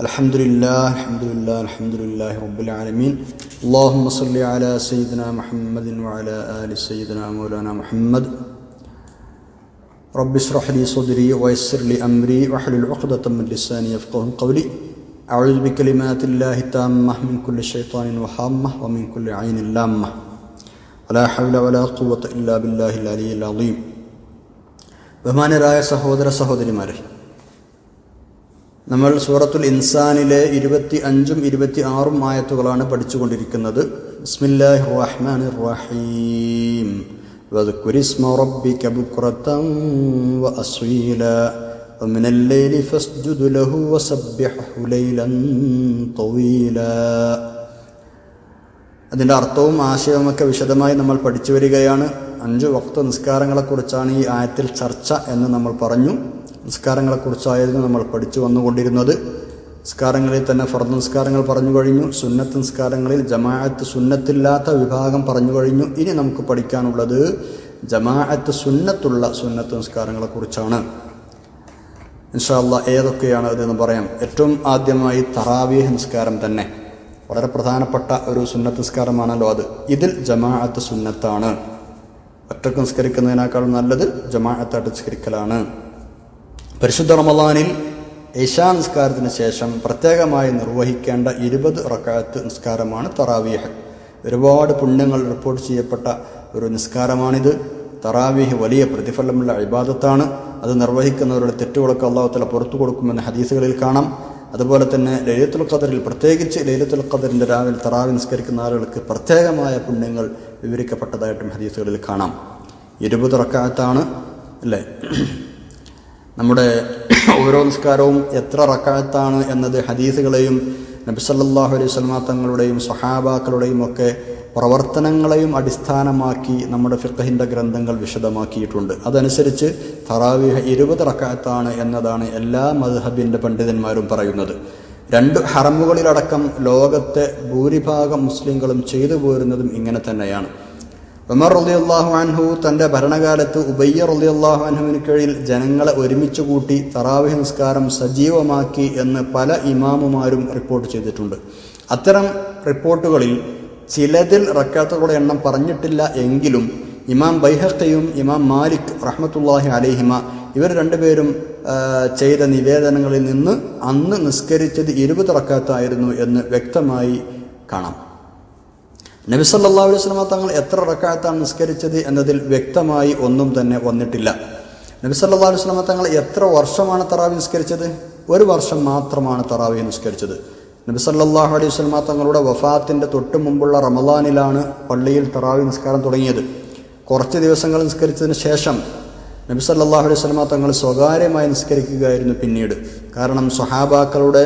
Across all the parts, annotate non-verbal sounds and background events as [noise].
الحمد لله الحمد لله الحمد لله رب العالمين اللهم صل على سيدنا محمد وعلى آل سيدنا مولانا محمد رب اشرح لي صدري ويسر لي أمري واحلل عقدة من لساني يفقه قولي أعوذ بكلمات الله التامة من كل شيطان وحامة ومن كل عين لامة ولا حول ولا قوة إلا بالله العلي العظيم ബഹുമാനരായ സഹോദര സഹോദരിമാരെ നമ്മൾ സൂറത്തുൽ ഇൻസാനിലെ ഇരുപത്തി അഞ്ചും ഇരുപത്തി ആറും ആയത്തുകളാണ് പഠിച്ചുകൊണ്ടിരിക്കുന്നത് ബിസ്മില്ലാഹി റഹ്മാൻ റഹീം واذكر اسم ربك بكرة وأصيلا ومن الليل فاسجد له وسبحه ليلا طويلا അതിൻ്റെ അർത്ഥവും ആശയവുമൊക്കെ വിശദമായി നമ്മൾ പഠിച്ചു വരികയാണ് അഞ്ച് വക്ത നിസ്കാരങ്ങളെക്കുറിച്ചാണ് ഈ ആയത്തിൽ ചർച്ച എന്ന് നമ്മൾ പറഞ്ഞു നിസ്കാരങ്ങളെക്കുറിച്ചായിരുന്നു നമ്മൾ പഠിച്ചു വന്നുകൊണ്ടിരുന്നത്. നിസ്കാരങ്ങളിൽ തന്നെ ഫർദ് നിസ്കാരങ്ങൾ പറഞ്ഞു കഴിഞ്ഞു. സുന്നത്ത് നിസ്കാരങ്ങളിൽ ജമാഅത്ത് സുന്നത്തില്ലാത്ത വിഭാഗം പറഞ്ഞു കഴിഞ്ഞു. ഇനി നമുക്ക് പഠിക്കാനുള്ളത് ജമാഅത്ത് സുന്നത്തുള്ള സുന്നത്ത് നിസ്കാരങ്ങളെക്കുറിച്ചാണ് ഇൻഷാല്ല ഏതൊക്കെയാണ് അതെന്ന് പറയാം. ഏറ്റവും ആദ്യമായി തറാവീഹ് നിസ്കാരം തന്നെ. വളരെ പ്രധാനപ്പെട്ട ഒരു സുന്നത്ത് നിസ്കാരമാണല്ലോ അത്. ഇതിൽ ജമാഅത്ത് സുന്നത്താണ്. ഒറ്റയ്ക്ക് നിസ്കരിക്കുന്നതിനേക്കാളും നല്ലത് ജമാഅത്തായിട്ട് നിസ്കരിക്കലാണ്. പരിശുദ്ധ റമദാനിൽ ഇഷാ നിസ്കാരത്തിന് ശേഷം പ്രത്യേകമായി നിർവഹിക്കേണ്ട ഇരുപത് റക്കായത്ത് നിസ്കാരമാണ് തറാവീഹ്. ഒരുപാട് പുണ്യങ്ങൾ റിപ്പോർട്ട് ചെയ്യപ്പെട്ട ഒരു നിസ്കാരമാണിത്. തറാവീഹ് വലിയ പ്രതിഫലമുള്ള ഇബാദത്താണ്. അത് നിർവഹിക്കുന്നവരുടെ തെറ്റുകളൊക്കെ അള്ളാഹുത്തല പുറത്തു കൊടുക്കുമെന്ന് ഹദീസുകളിൽ കാണാം. അതുപോലെ തന്നെ ലൈലത്തുൽ ഖദറിൽ പ്രത്യേകിച്ച് ലൈലത്തുൽ ഖദറിന്റെ രാവിലെ തറാവി നിസ്കരിക്കുന്ന ആളുകൾക്ക് പ്രത്യേകമായ പുണ്യങ്ങൾ വിവരിക്കപ്പെട്ടതായിട്ടും ഹദീസുകളിൽ കാണാം. ഇരുപത് റക്കായത്താണ് അല്ലേ? നമ്മുടെ ഓരോ നിസ്കാരവും എത്ര റക്കാത്താണ് എന്നത് ഹദീസുകളെയും നബിസല്ലാഹു അലൈഹി സ്വലമാ തങ്ങളുടെയും സഹാബാക്കളുടെയും ഒക്കെ പ്രവർത്തനങ്ങളെയും അടിസ്ഥാനമാക്കി നമ്മുടെ ഫിഖഹിന്റെ ഗ്രന്ഥങ്ങൾ വിശദമാക്കിയിട്ടുണ്ട്. അതനുസരിച്ച് തറാവിഹ ഇരുപത് റക്കാത്താണ് എന്നതാണ് എല്ലാ മദ്ഹബിന്റെ പണ്ഡിതന്മാരും പറയുന്നത്. രണ്ട് ഹറമുകളിലടക്കം ലോകത്തെ ഭൂരിഭാഗം മുസ്ലിങ്ങളും ചെയ്തു പോരുന്നതും ഇങ്ങനെ തന്നെയാണ്. ഉമർ റളിയല്ലാഹു അൻഹു തന്റെ ഭരണകാലത്ത് ഉബയ്യ റളിയല്ലാഹു അൻഹുവിന് കീഴിൽ ജനങ്ങളെ ഒരുമിച്ച് കൂട്ടി തറാവിഹ് നിസ്കാരം സജീവമാക്കി എന്ന് പല ഇമാമുമാരും റിപ്പോർട്ട് ചെയ്തിട്ടുണ്ട്. അത്തരം റിപ്പോർട്ടുകളിൽ ചിലതിൽ റക്കാത്തുകളുടെ എണ്ണം പറഞ്ഞിട്ടില്ല എങ്കിലും ഇമാം ബൈഹത്തയും ഇമാം മാലിക് റഹ്മത്തുല്ലാഹി അലൈഹിമ ഇവർ രണ്ടുപേരും ചെയ്ത നിവേദനങ്ങളിൽ നിന്ന് അന്ന് നിസ്കരിച്ചത് ഇരുപത് റക്കാത്തായിരുന്നു എന്ന് വ്യക്തമായി കാണാം. നബി സല്ലാ അലൈഹി സ്വലമ തങ്ങൾ എത്ര റക്കായത്താണ് നിസ്കരിച്ചത് എന്നതിൽ വ്യക്തമായി ഒന്നും തന്നെ വന്നിട്ടില്ല. നബി സല്ലാ അലൈഹി സ്വലമ തങ്ങൾ എത്ര വർഷമാണ് തറാവി നിസ്കരിച്ചത്? ഒരു വർഷം മാത്രമാണ് തറാവി നിസ്കരിച്ചത്. നബി സല്ലാഹു അലൈഹി വസ്ലമ തങ്ങളുടെ വഫാത്തിന്റെ തൊട്ട് മുമ്പുള്ള റമദാനിലാണ് പള്ളിയിൽ തറാവി നിസ്കാരം തുടങ്ങിയത്. കുറച്ച് ദിവസങ്ങൾ നിസ്കരിച്ചതിന് ശേഷം നബി സല്ലാഹു അലൈഹി സ്വലമ തങ്ങൾ സ്വകാര്യമായി നിസ്കരിക്കുകയായിരുന്നു പിന്നീട്. കാരണം സ്വഹാബാക്കളുടെ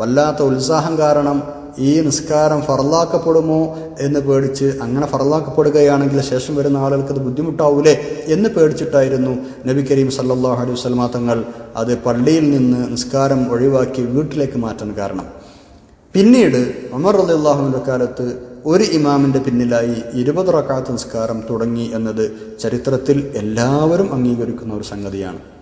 വല്ലാത്ത ഉത്സാഹം കാരണം ഈ നിസ്കാരം ഫറലാക്കപ്പെടുമോ എന്ന് പേടിച്ച് അങ്ങനെ ഫറലാക്കപ്പെടുകയാണെങ്കിൽ ശേഷം വരുന്ന ആളുകൾക്ക് അത് ബുദ്ധിമുട്ടാവൂലേ എന്ന് പേടിച്ചിട്ടായിരുന്നു നബി കരീം സല്ലാഹു അലൈഹി വസ്ലമാ തങ്ങൾ അത് പള്ളിയിൽ നിന്ന് നിസ്കാരം ഒഴിവാക്കി വീട്ടിലേക്ക് മാറ്റാൻ കാരണം. പിന്നീട് അമർ അള്ളാഹുവിന്റെ കാലത്ത് ഒരു ഇമാമിന്റെ പിന്നിലായി ഇരുപത് റക്കാത്ത് നിസ്കാരം തുടങ്ങി എന്നത് ചരിത്രത്തിൽ എല്ലാവരും അംഗീകരിക്കുന്ന ഒരു സംഗതിയാണ്.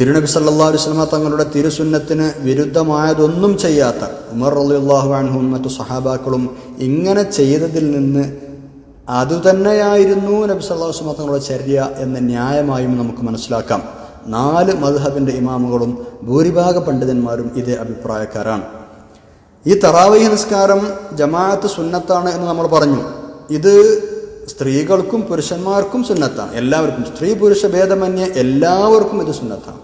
തിരുനബി സല്ലാ വസ്ലമ തങ്ങളുടെ തിരുസുന്നത്തിന് വിരുദ്ധമായതൊന്നും ചെയ്യാത്ത ഉമർ അള്ളാഹു അൻഹും മറ്റു സഹാബാക്കളും ഇങ്ങനെ ചെയ്തതിൽ നിന്ന് അതുതന്നെയായിരുന്നു നബി സല്ലാ വസ്ലമ തങ്ങളുടെ ചര്യ എന്ന ന്യായമായും നമുക്ക് മനസ്സിലാക്കാം. നാല് മദ്ഹബിന്റെ ഇമാമുകളും ഭൂരിഭാഗ പണ്ഡിതന്മാരും ഇതേ അഭിപ്രായക്കാരാണ്. ഈ തറാവഹി നിസ്കാരം ജമാഅത്ത് സുന്നത്താണ് എന്ന് നമ്മൾ പറഞ്ഞു. ഇത് സ്ത്രീകൾക്കും പുരുഷന്മാർക്കും സുന്നത്താണ്. എല്ലാവർക്കും. സ്ത്രീ പുരുഷ ഭേദമന്യേ എല്ലാവർക്കും ഇത് സുന്നത്താണ്.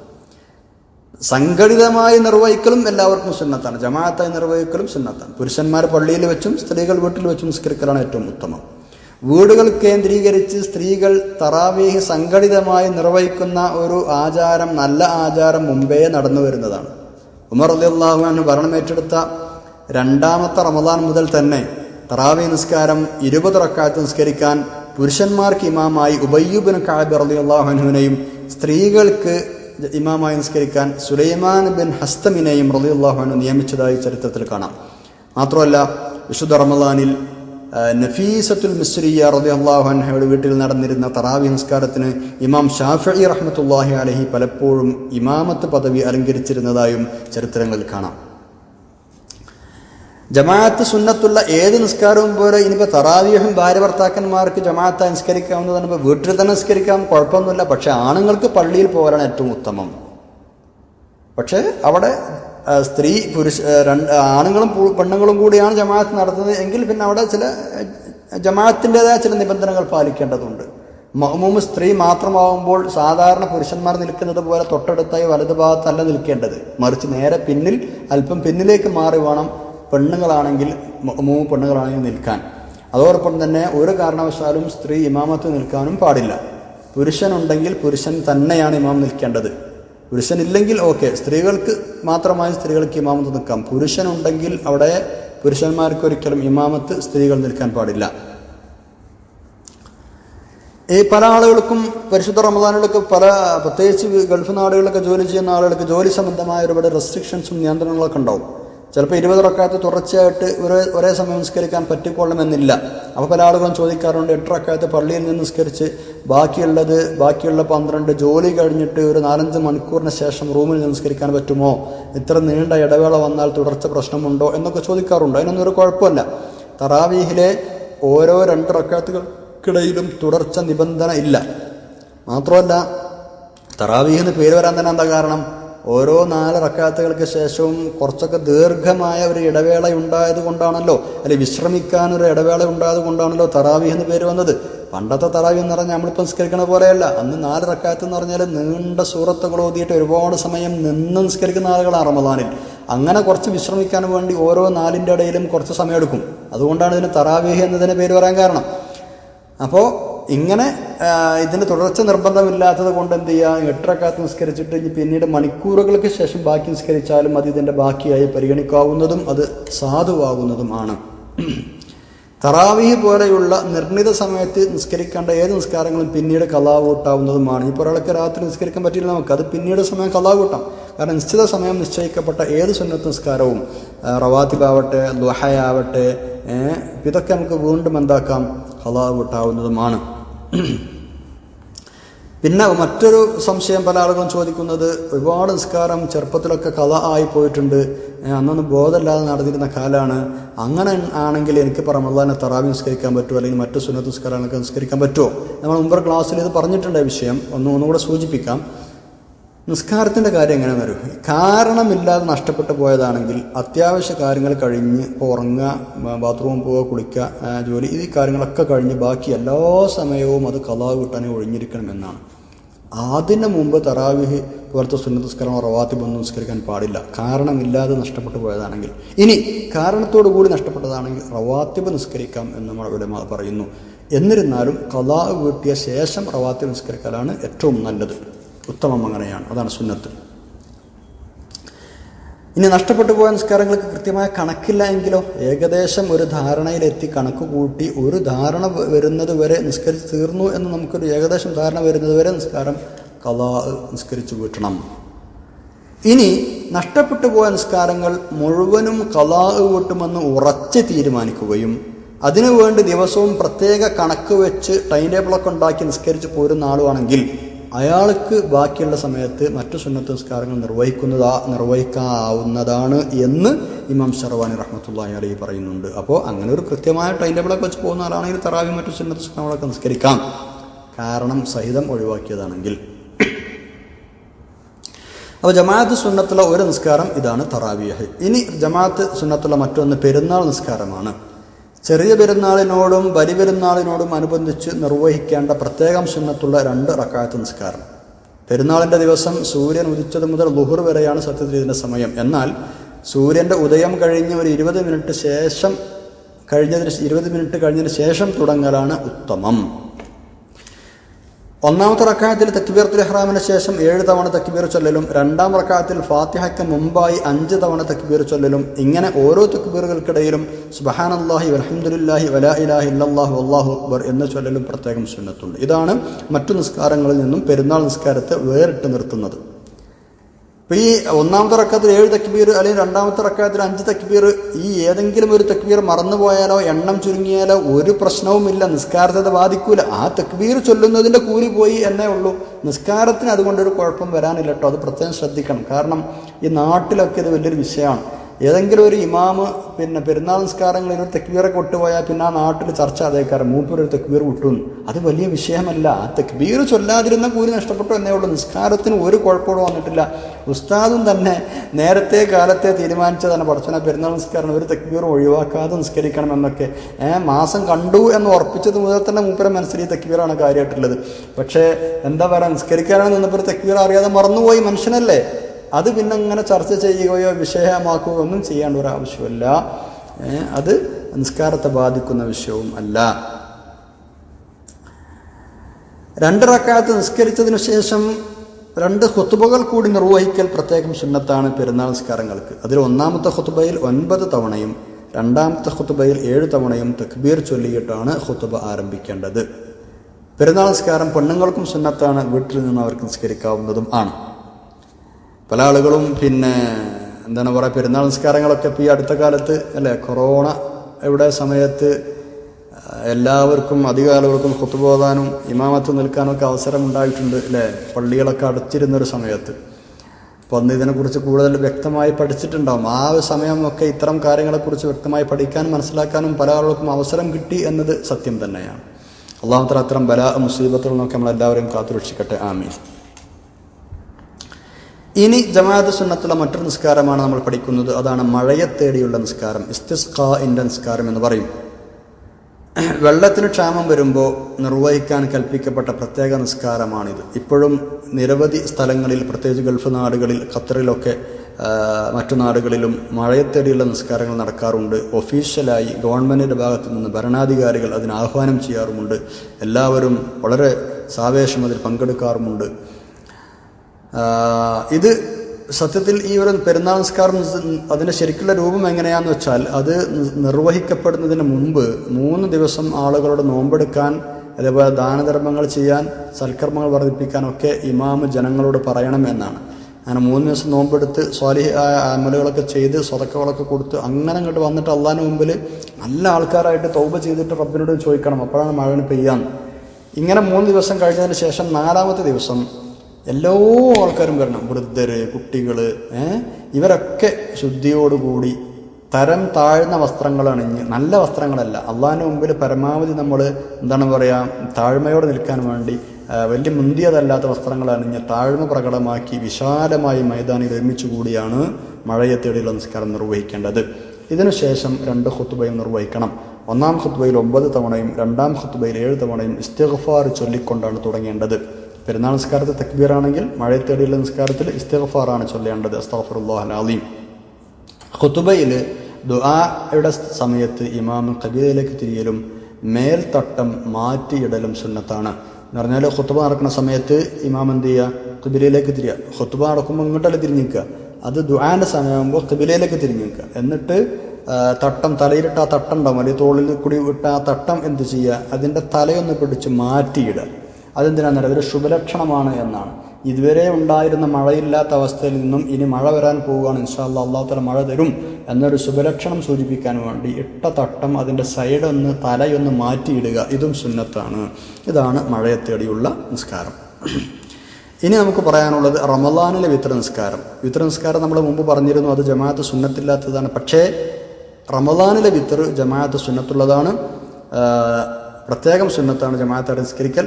സംഘടിതമായി നിർവഹിക്കലും എല്ലാവർക്കും സുന്നത്താണ്. ജമാഅത്തായി നിർവഹിക്കലും സുന്നത്താണ്. പുരുഷന്മാർ പള്ളിയിൽ വെച്ചും സ്ത്രീകൾ വീട്ടിൽ വെച്ചും നിസ്കരിക്കലാണ് ഏറ്റവും ഉത്തമം. വീടുകൾ കേന്ദ്രീകരിച്ച് സ്ത്രീകൾ തറാവീഹ് സംഘടിതമായി നിർവഹിക്കുന്ന ഒരു ആചാരം നല്ല ആചാരം മുമ്പേ നടന്നു വരുന്നതാണ്. ഉമർ അലിയല്ലാഹുവിന് ഭരണമേറ്റെടുത്ത രണ്ടാമത്തെ റമദാൻ മുതൽ തന്നെ തറാവി നിസ്കാരം ഇരുപത് റക്കാത്ത് നിസ്കരിക്കാൻ പുരുഷന്മാർക്ക് ഇമാമായി ഉബയ്യൂബിൻ കാബ് റളിയല്ലാഹുവിനെയും സ്ത്രീകൾക്ക് ഇമാമായി നിസ്കരിക്കാൻ സുലൈമാൻ ബിൻ ഹസ്തമിനെയും റലിയുള്ളാഹുവിനെ നിയമിച്ചതായി ചരിത്രത്തിൽ കാണാം. മാത്രമല്ല വിശുദ്ധ റമദാനിൽ നഫീസത്തുൽ മിസ്രിയ റളിയല്ലാഹു അൻഹയുടെ വീട്ടിൽ നടന്നിരുന്ന തറാവി നിസ്കാരത്തിന് ഇമാം ഷാഫി റഹ്മത്തുള്ളാഹി അലഹി പലപ്പോഴും ഇമാമത്ത് പദവി അലങ്കരിച്ചിരുന്നതായും ചരിത്രങ്ങളിൽ കാണാം. ജമാഅത്ത് സുന്നത്തുള്ള ഏത് നിസ്കാരവും പോലെ ഇനിയിപ്പോൾ തറാവീഹും ഭാര്യ ഭർത്താക്കന്മാർക്ക് ജമാഅത്ത് അനുസ്കരിക്കാവുന്നതാണ് ഇപ്പോൾ വീട്ടിൽ തന്നെ നിസ്കരിക്കാം കുഴപ്പമൊന്നുമില്ല. പക്ഷേ ആണുങ്ങൾക്ക് പള്ളിയിൽ പോകാനാണ് ഏറ്റവും ഉത്തമം. പക്ഷേ അവിടെ സ്ത്രീ പുരുഷ രണ്ട് ആണുങ്ങളും പെണ്ണുങ്ങളും കൂടിയാണ് ജമാഅത്ത് നടത്തുന്നത്. എങ്കിൽ പിന്നെ അവിടെ ചില ജമാഅത്തിന്റെതായ ചില നിബന്ധനകൾ പാലിക്കേണ്ടതുണ്ട്. മഹ്മൂമ് സ്ത്രീ മാത്രമാവുമ്പോൾ സാധാരണ പുരുഷന്മാർ നിൽക്കുന്നത് പോലെ തൊട്ടടുത്തായി വലതുഭാഗത്തല്ല നിൽക്കേണ്ടത്. മറിച്ച് നേരെ പിന്നിൽ അല്പം പിന്നിലേക്ക് മാറി വേണം പെണ്ണുങ്ങളാണെങ്കിൽ മൂന്ന് പെണ്ണുങ്ങളാണെങ്കിൽ നിൽക്കാൻ. അതോടൊപ്പം തന്നെ ഒരു കാരണവശാലും സ്ത്രീ ഇമാമത്ത് നിൽക്കാനും പാടില്ല. പുരുഷനുണ്ടെങ്കിൽ പുരുഷൻ തന്നെയാണ് ഇമാം നിൽക്കേണ്ടത്. പുരുഷനില്ലെങ്കിൽ ഓക്കെ സ്ത്രീകൾക്ക് മാത്രമായി സ്ത്രീകൾക്ക് ഇമാമത്ത് നിൽക്കാം. പുരുഷനുണ്ടെങ്കിൽ അവിടെ പുരുഷന്മാർക്ക് ഒരിക്കലും ഇമാമത്ത് സ്ത്രീകൾ നിൽക്കാൻ പാടില്ല. ഈ പല ആളുകൾക്കും പരിശുദ്ധ റമദാനുകൾക്ക് പല പ്രത്യേകിച്ച് ഗൾഫ് നാടുകളിലൊക്കെ ജോലി ചെയ്യുന്ന ആളുകൾക്ക് ജോലി സംബന്ധമായ ഒരുപാട് റെസ്ട്രിക്ഷൻസും നിയന്ത്രണങ്ങളൊക്കെ ഉണ്ടാവും. ചിലപ്പോൾ ഇരുപത് റക്കാത്ത് തുടർച്ചയായിട്ട് ഒരേ ഒരേ സമയം നിസ്കരിക്കാൻ പറ്റിക്കൊള്ളണമെന്നില്ല അപ്പോൾ പല ആളുകളും ചോദിക്കാറുണ്ട് എട്ട് റക്കാത്ത് പള്ളിയിൽ നിന്ന് നിസ്കരിച്ച് ബാക്കിയുള്ളത് ബാക്കിയുള്ള പന്ത്രണ്ട് ജോലി കഴിഞ്ഞിട്ട് ഒരു നാലഞ്ച് മണിക്കൂറിന് ശേഷം റൂമിൽ നിസ്കരിക്കാൻ പറ്റുമോ? ഇത്ര നീണ്ട ഇടവേള വന്നാൽ തുടർച്ച പ്രശ്നമുണ്ടോ? എന്നൊക്കെ ചോദിക്കാറുണ്ട്. അതിനൊന്നും ഒരു കുഴപ്പമില്ല. തറാവീഹിലെ ഓരോ രണ്ട് റക്കാത്തുകൾക്കിടയിലും തുടർച്ച നിബന്ധന ഇല്ല. മാത്രമല്ല തറാവീഹിന് പേര് വരാൻ തന്നെ എന്താ കാരണം? ഓരോ നാല് റക്കാത്തുകൾക്ക് ശേഷവും കുറച്ചൊക്കെ ദീർഘമായ ഒരു ഇടവേള ഉണ്ടായത് കൊണ്ടാണല്ലോ അല്ലെ വിശ്രമിക്കാൻ ഒരു ഇടവേള ഉണ്ടായത് കൊണ്ടാണല്ലോ തറാവി എന്ന് പേര് വന്നത്. പണ്ടത്തെ തറാവി എന്ന് പറഞ്ഞാൽ നമ്മളിപ്പം നിസ്കരിക്കണ പോലെയല്ല. അന്ന് നാല് റക്കാത്ത് എന്ന് പറഞ്ഞാൽ നീണ്ട സൂറത്തുകൾ ഓതിയിട്ട് ഒരുപാട് സമയം നിന്ന് നിസ്കരിക്കുന്ന ആളുകളാണ് റമദാനിൽ. അങ്ങനെ കുറച്ച് വിശ്രമിക്കാൻ വേണ്ടി ഓരോ നാലിന്റെ ഇടയിലും കുറച്ച് സമയം എടുക്കും അതുകൊണ്ടാണ് ഇതിന് തറാവീഹ് എന്നതിന് പേര് വരാൻ കാരണം. അപ്പോൾ ഇങ്ങനെ ഇതിന് തുടർച്ച നിർബന്ധമില്ലാത്തത് കൊണ്ട് എന്ത് ചെയ്യുക എട്ടരക്കാത്ത് നിസ്കരിച്ചിട്ട് ഇനി പിന്നീട് മണിക്കൂറുകൾക്ക് ശേഷം ബാക്കി നിസ്കരിച്ചാലും അത് ഇതിന്റെ ബാക്കിയായി പരിഗണിക്കാവുന്നതും അത് സാധുവാകുന്നതുമാണ്. തറാവീഹ് പോലെയുള്ള നിർണിത സമയത്ത് നിസ്കരിക്കേണ്ട ഏത് നിസ്കാരങ്ങളും പിന്നീട് കലാവൂട്ടാവുന്നതുമാണ്. ഇപ്പോൾ ഒരാൾക്ക് രാത്രി നിസ്കരിക്കാൻ പറ്റില്ല നമുക്ക്. അത് പിന്നീട് സമയം കലാവൂട്ടാം. കാരണം നിശ്ചിത സമയം നിശ്ചയിക്കപ്പെട്ട ഏത് സുന്നത്ത് നിസ്കാരവും റവാത്തിബാവട്ടെ ദുഹയാവട്ടെ ഇതൊക്കെ നമുക്ക് വീണ്ടും എന്താക്കാം? കലാവ് കൂട്ടാവുന്നതുമാണ് [clears throat] പിന്നെ മറ്റൊരു സംശയം പല ആളുകളും ചോദിക്കുന്നത് ഒരുപാട് നിസ്കാരം ചെറുപ്പത്തിലൊക്കെ കഥ ആയി പോയിട്ടുണ്ട്. അന്നൊന്നും ബോധമില്ലാതെ നടന്നിരുന്ന കാലമാണ് അങ്ങനെ ആണെങ്കിൽ എനിക്ക് റമദാനെ തറാവി നിസ്കരിക്കാൻ പറ്റുമോ? അല്ലെങ്കിൽ മറ്റു സുന്നത്ത് നിസ്കാരങ്ങളൊക്കെ നിസ്കരിക്കാൻ പറ്റുമോ? നമ്മൾ മുമ്പ് ക്ലാസ്സിൽ ഇത് പറഞ്ഞിട്ടുണ്ട് വിഷയം. ഒന്ന് ഒന്നുകൂടെ സൂചിപ്പിക്കാം. നിസ്കാരത്തിന്റെ കാര്യം എങ്ങനെ വരും? കാരണമില്ലാതെ നഷ്ടപ്പെട്ടു പോയതാണെങ്കിൽ അത്യാവശ്യ കാര്യങ്ങൾ കഴിഞ്ഞ് ഉറങ്ങുക ബാത്റൂമിൽ പോവുക കുളിക്കുക ജോലി ഈ കാര്യങ്ങളൊക്കെ കഴിഞ്ഞ് ബാക്കി എല്ലാ സമയവും അത് കലാവ് കിട്ടാനേ ഒഴിഞ്ഞിരിക്കണമെന്നാണ് അതിന് മുമ്പ് തറാവിഹ് പോലത്തെ സുന്നത്ത് നിസ്കാരം റവാത്തിബ് ഒന്നും നിസ്കരിക്കാൻ പാടില്ല. കാരണമില്ലാതെ നഷ്ടപ്പെട്ടു പോയതാണെങ്കിൽ. ഇനി കാരണത്തോടു കൂടി നഷ്ടപ്പെട്ടതാണെങ്കിൽ റവാത്തിബ് നിസ്കരിക്കാം എന്ന് നമ്മുടെ ഉലമ പറയുന്നു. എന്നിരുന്നാലും കലാവ് വീട്ടിയ ശേഷം റവാത്തിബ് നിസ്കരിക്കലാണ് ഏറ്റവും നല്ലത്. ഉത്തമം അങ്ങനെയാണ് അതാണ് സുന്നത്ത്. ഇനി നഷ്ടപ്പെട്ടു പോയ നിസ്കാരങ്ങൾക്ക് കൃത്യമായ കണക്കില്ല എങ്കിലോ ഏകദേശം ഒരു ധാരണയിലെത്തി കണക്ക് കൂട്ടി ഒരു ധാരണ വരുന്നത് വരെ നിസ്കരിച്ച് തീർന്നു എന്ന് നമുക്കൊരു ഏകദേശം ധാരണ വരുന്നത് വരെ നിസ്കാരം കഥാ നിസ്കരിച്ചു വീട്ടണം. ഇനി നഷ്ടപ്പെട്ടു പോയ നിസ്കാരങ്ങൾ മുഴുവനും കലാ കൂട്ടുമെന്ന് ഉറച്ച് തീരുമാനിക്കുകയും അതിനുവേണ്ടി ദിവസവും പ്രത്യേക കണക്ക് വെച്ച് ടൈം ടേബിളൊക്കെ ഉണ്ടാക്കി നിസ്കരിച്ച് പോരുന്ന ആളുവാണെങ്കിൽ അയാൾക്ക് ബാക്കിയുള്ള സമയത്ത് മറ്റു സുന്നത്ത് നിസ്കാരങ്ങൾ നിർവഹിക്കുന്നതാ നിർവഹിക്കാവുന്നതാണ് എന്ന് ഇമാം ഷർവാനി റഹ്മത്തുള്ളാഹി അലി പറയുന്നുണ്ട്. അപ്പോൾ അങ്ങനെ ഒരു കൃത്യമായ ടൈം ടേബിളൊക്കെ വെച്ച് പോകുന്ന ആളാണെങ്കിൽ തറാവി മറ്റു സുന്നത്ത് നിസ്കാരങ്ങളൊക്കെ നിസ്കരിക്കാം. കാരണം സഹിതം ഒഴിവാക്കിയതാണെങ്കിൽ. അപ്പോൾ ജമാഅത്ത് സുന്നത്തുള്ള ഒരു നിസ്കാരം ഇതാണ് തറാവിയഹ് ഇനി ജമാഅത്ത് സുന്നത്തുള്ള മറ്റൊന്ന് പെരുന്നാൾ നിസ്കാരമാണ്. ചെറിയ പെരുന്നാളിനോടും ബലി പെരുന്നാളിനോടും അനുബന്ധിച്ച് നിർവഹിക്കേണ്ട പ്രത്യേകം സുന്നത്തുള്ള രണ്ട് റക്കായത്ത് നിസ്കാരം. പെരുന്നാളിന്റെ ദിവസം സൂര്യൻ ഉദിച്ചത് മുതൽ ലുഹുർ വരെയാണ് സത്യത്തിൽ ഇതിന്റെ സമയം. എന്നാൽ സൂര്യന്റെ ഉദയം കഴിഞ്ഞ് ഒരു ഇരുപത് മിനിറ്റ് ശേഷം കഴിഞ്ഞതിന് ഇരുപത് മിനിറ്റ് കഴിഞ്ഞതിന് ശേഷം തുടങ്ങലാണ് ഉത്തമം. ഒന്നാമത്തെ റക്കായത്തിൽ തക്ബീർത്തുൽ ഇഹ്റാമിന് ശേഷം ഏഴ് തവണ തക്ബീർ ചൊല്ലലും രണ്ടാം റക്കായത്തിൽ ഫാത്തിഹയ്ക്ക് മുമ്പായി അഞ്ച് തവണ തക്ബീർ ചൊല്ലലും ഇങ്ങനെ ഓരോ തക്ബീറുകൾക്കിടയിലും സുബഹാനല്ലാഹി അലഹമുല്ലാഹി വലാ ഇലാഹി ഇല്ലല്ലാഹു അള്ളാഹു അക്ബർ എന്ന് ചൊല്ലലും പ്രത്യേകം സുന്നത്തുണ്ട്. ഇതാണ് മറ്റു നിസ്കാരങ്ങളിൽ നിന്നും പെരുന്നാൾ നിസ്കാരത്തെ വേറിട്ട് നിർത്തുന്നത്. ഇപ്പൊ ഈ ഒന്നാമത്തെ റക്കാത്തിൽ ഏഴ് തക്ബീർ അല്ലെങ്കിൽ രണ്ടാമത്തെ റക്കാത്തിൽ അഞ്ച് തക്ബീർ ഈ ഏതെങ്കിലും ഒരു തക്ബീർ മറന്നുപോയാലോ എണ്ണം ചുരുങ്ങിയാലോ ഒരു പ്രശ്നവുമില്ല നിസ്കാരത്തെ ബാധിക്കൂല. ആ തക്ബീർ ചൊല്ലുന്നതിന്റെ കൂലി പോയി എന്നേ ഉള്ളൂ. നിസ്കാരത്തിന് അതുകൊണ്ടൊരു കുഴപ്പം വരാനില്ല കേട്ടോ അത് പ്രത്യേകം ശ്രദ്ധിക്കണം. കാരണം ഈ നാട്ടിലൊക്കെ ഇത് വലിയൊരു വിഷയമാണ്. ഏതെങ്കിലും ഒരു ഇമാമ് പിന്നെ പെരുന്നാൾ നിസ്കാരങ്ങളിൽ ഒരു തെക്ബീറൊക്കെ വിട്ടുപോയാൽ പിന്നെ ആ നാട്ടിൽ ചർച്ച അതേക്കാരം മൂപ്പർ ഒരു തെക്ബീർ അത് വലിയ വിഷയമല്ല. ആ തെക്ബീർ ചൊല്ലാതിരുന്ന കൂലി നഷ്ടപ്പെട്ടു എന്നേ ഉള്ളൂ. നിസ്കാരത്തിന് ഒരു കുഴപ്പമോ വന്നിട്ടില്ല. ഉസ്താദും തന്നെ നേരത്തെ കാലത്തെ തീരുമാനിച്ച തന്നെ പഠിച്ചന പെരുന്നാൾ നിസ്കാരം ഒരു തെക്ബീർ ഒഴിവാക്കാതെ നിസ്കരിക്കണം എന്നൊക്കെ. മാസം കണ്ടു എന്ന് ഉറപ്പിച്ചത് മുതൽ തന്നെ മൂപ്പര മനസ്സിൽ ഈ തെക്ബീറാണ് കാര്യമായിട്ടുള്ളത്. പക്ഷേ എന്താ പറയുക നിസ്കരിക്കാനാണ് നിന്നപ്പോൾ തക്ബീർ അറിയാതെ മറന്നുപോയി മനുഷ്യനല്ലേ? അത് പിന്നെ ഇങ്ങനെ ചർച്ച ചെയ്യുകയോ വിഷയമാക്കുകയോ ഒന്നും ചെയ്യേണ്ട ഒരു ആവശ്യമില്ല അത് നിസ്കാരത്തെ ബാധിക്കുന്ന വിഷയവും അല്ല. രണ്ട് റക്കാത്ത് നിസ്കരിച്ചതിനു ശേഷം രണ്ട് ഹുത്തുബകൾ കൂടി നിർവഹിക്കൽ പ്രത്യേകം സുന്നത്താണ് പെരുന്നാൾ നിസ്കാരങ്ങൾക്ക്. അതിൽ ഒന്നാമത്തെ ഹുത്തുബയിൽ ഒൻപത് തവണയും രണ്ടാമത്തെ ഹുത്തുബയിൽ ഏഴ് തവണയും തക്ബീർ ചൊല്ലിയിട്ടാണ് ഹുത്തുബ ആരംഭിക്കേണ്ടത്. പെരുന്നാൾ നിസ്കാരം പെണ്ണുങ്ങൾക്കും സുന്നത്താണ് വീട്ടിൽ നിന്ന് അവർക്ക് നിസ്കരിക്കാവുന്നതും ആണ്. പല ആളുകളും പിന്നെ എന്താണ് പറയുക പെരുന്നാൾ നിസ്കാരങ്ങളൊക്കെ ഇപ്പോൾ ഈ അടുത്ത കാലത്ത് അല്ലേ കൊറോണ ഇവിടെ സമയത്ത് എല്ലാവർക്കും അധികാലവർക്കും കുത്തുപോകാനും ഇമാമത്ത് നിൽക്കാനൊക്കെ അവസരം ഉണ്ടായിട്ടുണ്ട് അല്ലേ പള്ളികളൊക്കെ അടച്ചിരുന്നൊരു സമയത്ത്. അപ്പോൾ അന്ന് ഇതിനെക്കുറിച്ച് കൂടുതൽ വ്യക്തമായി പഠിച്ചിട്ടുണ്ടാവും. ആ ഒരു സമയമൊക്കെ ഇത്തരം കാര്യങ്ങളെക്കുറിച്ച് വ്യക്തമായി പഠിക്കാനും മനസ്സിലാക്കാനും പല ആളുകൾക്കും അവസരം കിട്ടി എന്നത് സത്യം തന്നെയാണ്. അള്ളാഹുത്തല അത്തരം ബല മുസീബത്തുകൾ നിന്നൊക്കെ നമ്മളെല്ലാവരെയും കാത്തുരക്ഷിക്കട്ടെ. ആമീൻ. ഇനി ജമാഅത്ത് സുന്നത്തുള്ള മറ്റൊരു നിസ്കാരമാണ് നമ്മൾ പഠിക്കുന്നത്. അതാണ് മഴയെ തേടിയുള്ള നിസ്കാരം. ഇസ്തിസ്ഖാഇന്റെ നിസ്കാരം എന്ന് പറയും. വെള്ളത്തിന് ക്ഷാമം വരുമ്പോൾ നിർവഹിക്കാൻ കൽപ്പിക്കപ്പെട്ട പ്രത്യേക നിസ്കാരമാണിത്. ഇപ്പോഴും നിരവധി സ്ഥലങ്ങളിൽ പ്രത്യേകിച്ച് ഗൾഫ് നാടുകളിൽ ഖത്തറിലൊക്കെ മറ്റു നാടുകളിലും മഴയത്തേടിയുള്ള നിസ്കാരങ്ങൾ നടക്കാറുണ്ട്. ഒഫീഷ്യലായി ഗവൺമെന്റിന്റെ ഭാഗത്തു നിന്ന് ഭരണാധികാരികൾ അതിന് ആഹ്വാനം ചെയ്യാറുമുണ്ട്. എല്ലാവരും വളരെ സാവേശം അതിൽ പങ്കെടുക്കാറുമുണ്ട് ഇത് സത്യത്തിൽ ഈ ഒരു പെരുന്നാൾ നിസ്കാരം അതിന്റെ ശരിക്കുള്ള രൂപം എങ്ങനെയാണെന്ന് വെച്ചാൽ അത് നിർവഹിക്കപ്പെടുന്നതിന് മുമ്പ് മൂന്ന് ദിവസം ആളുകളോട് നോമ്പെടുക്കാൻ അതേപോലെ ദാനധർമ്മങ്ങൾ ചെയ്യാൻ സൽക്കർമ്മങ്ങൾ വർദ്ധിപ്പിക്കാനൊക്കെ ഇമാമ് ജനങ്ങളോട് പറയണം എന്നാണ്. അങ്ങനെ മൂന്ന് ദിവസം നോമ്പെടുത്ത് സ്വാലിഹായ അമലുകളൊക്കെ ചെയ്ത് സ്വതക്കകളൊക്കെ കൊടുത്ത് അങ്ങനെ അങ്ങോട്ട് വന്നിട്ട് അള്ളാഹിന് മുമ്പിൽ നല്ല ആൾക്കാരായിട്ട് തൗബ ചെയ്തിട്ട് റബ്ബിനോട് ചോദിക്കണം അപ്പോഴാണ് മഴ പെയ്യാൻ ഇങ്ങനെ മൂന്ന് ദിവസം കഴിഞ്ഞതിന് ശേഷം നാലാമത്തെ ദിവസം എല്ലാ ആൾക്കാരും വരണം വൃദ്ധര് കുട്ടികൾ ഇവരൊക്കെ ശുദ്ധിയോടുകൂടി തരം താഴ്ന്ന വസ്ത്രങ്ങളാണ് നല്ല വസ്ത്രങ്ങളല്ല. അള്ളാഹിന്റെ മുമ്പിൽ പരമാവധി നമ്മൾ എന്താണ് പറയുക താഴ്മയോടെ നിൽക്കാൻ വേണ്ടി വലിയ മുന്തിയതല്ലാത്ത വസ്ത്രങ്ങൾ അണിഞ്ഞ് താഴ്മ പ്രകടമാക്കി വിശാലമായി മൈതാനിൽ ഒരുമിച്ച് കൂടിയാണ് മഴയെ തേടിയുള്ള നിസ്കാരം നിർവഹിക്കേണ്ടത്. ഇതിനുശേഷം രണ്ട് ഹുത്തുബയും നിർവഹിക്കണം. ഒന്നാം ഹുത്തുബയിൽ ഒമ്പത് തവണയും രണ്ടാം ഹുത്തുബയിൽ ഏഴ് തവണയും ഇസ്തിഗ്ഫാർ ചൊല്ലിക്കൊണ്ടാണ് തുടങ്ങേണ്ടത്. പെരുന്നാൾ നിസ്കാരത്തിൽ തക്ബീറാണെങ്കിൽ മഴയത്തേടിയുള്ള നിസ്കാരത്തിൽ ഇസ്തഫാറാണ് ചൊല്ലേണ്ടത്. അസ്താഫുറുല്ലാഹ് അലീം. ഖുത്തുബയിൽ ദുആയുടെ സമയത്ത് ഇമാം കബീലയിലേക്ക് തിരിയലും മേൽത്തട്ടം മാറ്റിയിടലും സുന്നത്താണ്. എന്ന് പറഞ്ഞാൽ ഖുത്തുബ നടക്കുന്ന സമയത്ത് ഇമാം എന്ത് ചെയ്യുക കബിലയിലേക്ക് തിരിയുക ഖുത്തുബ നടക്കുമ്പോൾ ഇങ്ങോട്ടല്ല തിരിഞ്ഞു നിൽക്കുക അത് ദുആന്റെ സമയമാകുമ്പോൾ കബിലയിലേക്ക് തിരിഞ്ഞു നിൽക്കുക എന്നിട്ട് തട്ടം തലയിലിട്ട് ആ തട്ടം ഉണ്ടാവും അല്ലെങ്കിൽ തോളിൽ കൂടി ഇട്ട ആ തട്ടം എന്ത് ചെയ്യുക? അതിന്റെ തലയൊന്ന് പിടിച്ച് മാറ്റിയിടുക. അതെന്തിനാണെന്ന് അതൊരു ശുഭലക്ഷണമാണ് എന്നാണ്. ഇതുവരെ ഉണ്ടായിരുന്ന മഴയില്ലാത്ത അവസ്ഥയിൽ നിന്നും ഇനി മഴ വരാൻ പോവുകയാണ്. ഇൻഷാല്ല അള്ളാഹു തല മഴ തരും എന്നൊരു ശുഭലക്ഷണം സൂചിപ്പിക്കാൻ വേണ്ടി ഇട്ട തട്ടം അതിന്റെ സൈഡൊന്ന് തലയൊന്ന് മാറ്റിയിടുക. ഇതും സുന്നത്താണ്. ഇതാണ് മഴയെ തേടിയുള്ള നിസ്കാരം. ഇനി നമുക്ക് പറയാനുള്ളത് റമദാനിലെ വിത്ര നിസ്കാരം. വിത്ര നിസ്കാരം നമ്മൾ മുമ്പ് പറഞ്ഞിരുന്നു അത് ജമാഅത്ത് സുന്നത്തില്ലാത്തതാണ്. പക്ഷേ റമദാനിലെ വിത്തർ ജമാഅത്ത് സുന്നത്തുള്ളതാണ്. പ്രത്യേകം സുന്നത്താണ് ജമാഅത്ത് നിസ്കരിക്കൽ.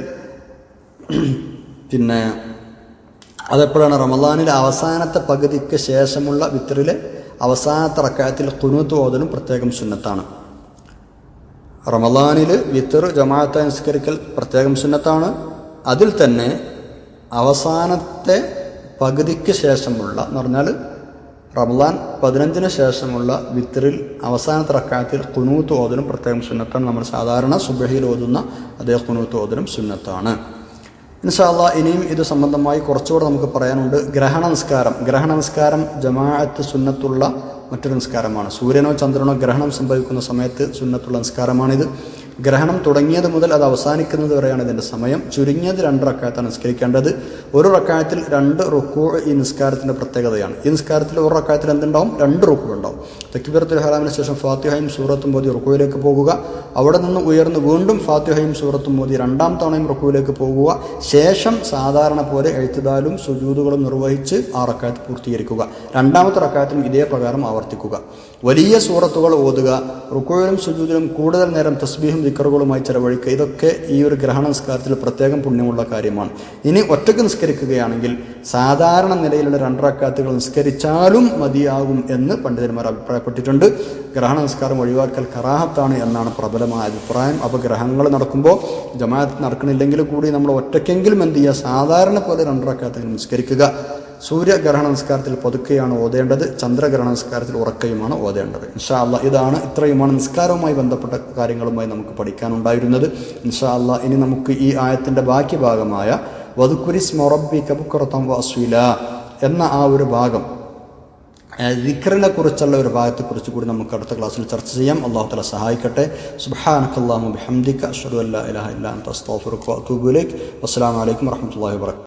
[clears throat] പിന്നെ അതെപ്പോഴാണ് റമദാനിലെ അവസാനത്തെ പകുതിക്ക് ശേഷമുള്ള വിത്രിലെ അവസാനത്തെ റക്കായത്തിൽ കുനൂത്ത് ഓതലും പ്രത്യേകം സുന്നത്താണ്. റമദാനിൽ വിത്തർ ജമാഅത്ത് അനുസ്കരിക്കൽ പ്രത്യേകം സുന്നത്താണ്. അതിൽ തന്നെ അവസാനത്തെ പകുതിക്ക് ശേഷമുള്ള എന്ന് പറഞ്ഞാൽ റമദാൻ പതിനഞ്ചിന് ശേഷമുള്ള വിത്തറിൽ അവസാനത്തെ റക്കായത്തിൽ കുനൂത്ത് ഓതലും പ്രത്യേകം സുന്നത്താണ്. നമ്മൾ സാധാരണ സുബഹിയിൽ ഓതുന്ന അതേ കുനൂത്ത് ഓതലും സുന്നത്താണ്. ഇൻഷാല്ല ഇനിയും ഇത് സംബന്ധമായി കുറച്ചുകൂടെ നമുക്ക് പറയാനുണ്ട്. ഗ്രഹണ നിസ്കാരം ഗ്രഹണ നിസ്കാരം ജമാഅത്ത് സുന്നത്തുള്ള മറ്റൊരു നിസ്കാരമാണ്. സൂര്യനോ ചന്ദ്രനോ ഗ്രഹണം സംഭവിക്കുന്ന സമയത്ത് സുന്നത്തുള്ള നിസ്കാരമാണിത്. ഗ്രഹണം തുടങ്ങിയത് മുതൽ അത് അവസാനിക്കുന്നത് വരെയാണ് ഇതിന്റെ സമയം. ചുരുങ്ങിയത് രണ്ട് റക്കായത്താണ് നിസ്കരിക്കേണ്ടത്. ഒരു റക്കായത്തിൽ രണ്ട് റുക്കു ഈ നിസ്കാരത്തിന്റെ പ്രത്യേകതയാണ്. ഈ നിസ്കാരത്തിൽ ഒരു റക്കായത്തിൽ എന്തുണ്ടാവും? രണ്ട് റുക്കു ഉണ്ടാവും. തെക്കിബിറത്തുൽ ഹറാമിന് ശേഷം ഫാത്തിഹയും സൂറത്തും മോദി റുക്കുവിലേക്ക് പോകുക. അവിടെ നിന്ന് ഉയർന്ന് വീണ്ടും ഫാത്തിഹയും സൂറത്തും മോദി രണ്ടാം തവണയും റുക്കുവിലേക്ക് പോകുക. ശേഷം സാധാരണ പോലെ എഴുത്തുതാലും സുജൂതുകളും നിർവഹിച്ച് ആ റക്കായത്ത് പൂർത്തീകരിക്കുക. രണ്ടാമത്തെ റക്കായത്തിനും ഇതേ പ്രകാരം ആവർത്തിക്കുക. വലിയ സൂറത്തുകൾ ഓതുക. റുക്കുവിലും സുജൂതിലും കൂടുതൽ നേരം തസ്ബീഹും ദിക്കറുകളുമായി ചെലവഴിക്കുക. ഇതൊക്കെ ഈ ഒരു ഗ്രഹണ പ്രത്യേകം പുണ്യമുള്ള കാര്യമാണ്. ഇനി ഒറ്റയ്ക്ക് നിസ്കരിക്കുകയാണെങ്കിൽ സാധാരണ നിലയിലുള്ള രണ്ടറക്കാത്തുകൾ നിസ്കരിച്ചാലും മതിയാകും എന്ന് പണ്ഡിതന്മാർ അഭിപ്രായപ്പെട്ടിട്ടുണ്ട്. ഗ്രഹണ നിസ്കാരം ഒഴിവാക്കൽ കറാഹത്താണ് എന്നാണ് പ്രബലമായ അഭിപ്രായം. അപ്പോൾ ഗ്രഹങ്ങൾ നടക്കുമ്പോൾ ജമാഅത്ത് നടക്കണില്ലെങ്കിൽ കൂടി നമ്മൾ ഒറ്റയ്ക്കെങ്കിലും എന്ത് ചെയ്യുക? സാധാരണ പോലെ രണ്ടറക്കാത്തുകൾ നിസ്കരിക്കുക. സൂര്യഗ്രഹണ നിസ്കാരത്തിൽ പതുക്കെയാണ് ഓതേണ്ടത് ചന്ദ്രഗ്രഹണ നിസ്കാരത്തിൽ ഉറക്കയുമാണ് ഓതേണ്ടത്. ഇൻഷാ അല്ല ഇതാണ് ഇത്രയുമാണ് നിസ്കാരവുമായി ബന്ധപ്പെട്ട കാര്യങ്ങളുമായി നമുക്ക് പഠിക്കാനുണ്ടായിരുന്നത്. ഇൻഷാ അല്ല ഇനി നമുക്ക് ഈ ആയത്തിന്റെ ബാക്കി ഭാഗമായ വധുക്കുരിസ് മൊറബി കബുക്കുറത്തം വസ്വില എന്ന ആ ഒരു ഭാഗം ദിക്റിനെ കുറിച്ചുള്ള ഒരു ഭാഗത്തെക്കുറിച്ച് കൂടി നമുക്ക് അടുത്ത ക്ലാസ്സിൽ ചർച്ച ചെയ്യാം. അള്ളാഹു തല സഹായിക്കട്ടെ. സുബാനക്കല്ലാമു ബിഹംദിക അഷ്ഹദു അല്ലാ ഇലാഹ ഇല്ലാ അൻത അസ്തഗ്ഫിറുക വഅതൂബു ഇലൈക്. വസ്സലാമു അലൈക്കും വറഹ്മത്തുള്ളാഹി വബറകാതുഹു